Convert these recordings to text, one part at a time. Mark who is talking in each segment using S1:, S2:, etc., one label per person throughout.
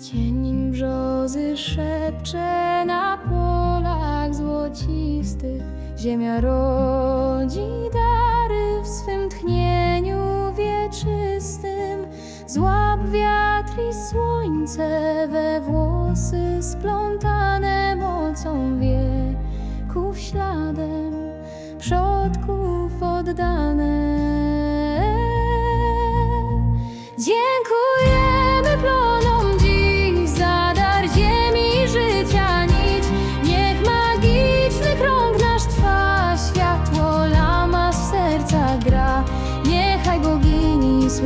S1: Cień brzozy szepcze. Ziemia rodzi dary w swym tchnieniu wieczystym. Złap wiatr i słońce we włosy splątane mocą wieków śladem, przodków oddane.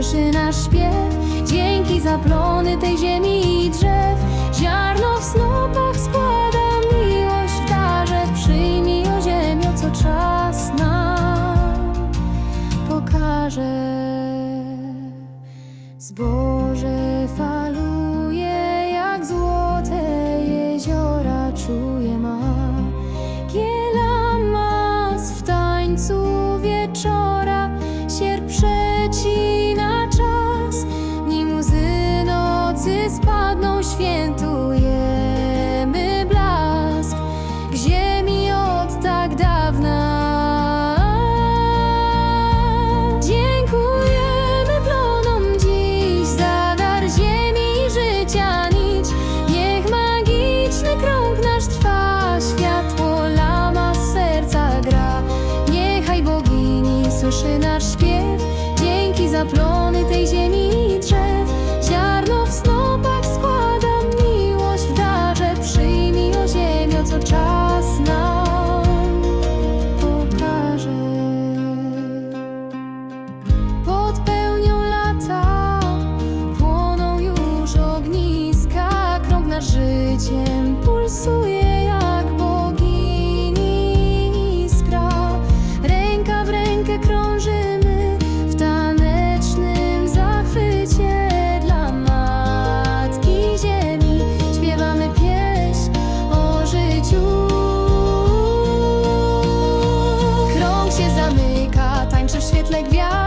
S1: słyszy nasz śpiew Dzięki za plony tej ziemi i drzew. Ziarno w snopach składa miłość w darze Przyjmij o ziemio, co czas nam pokaże Zboże. słyszy nasz śpiew. Dzięki za plony tej ziemi like the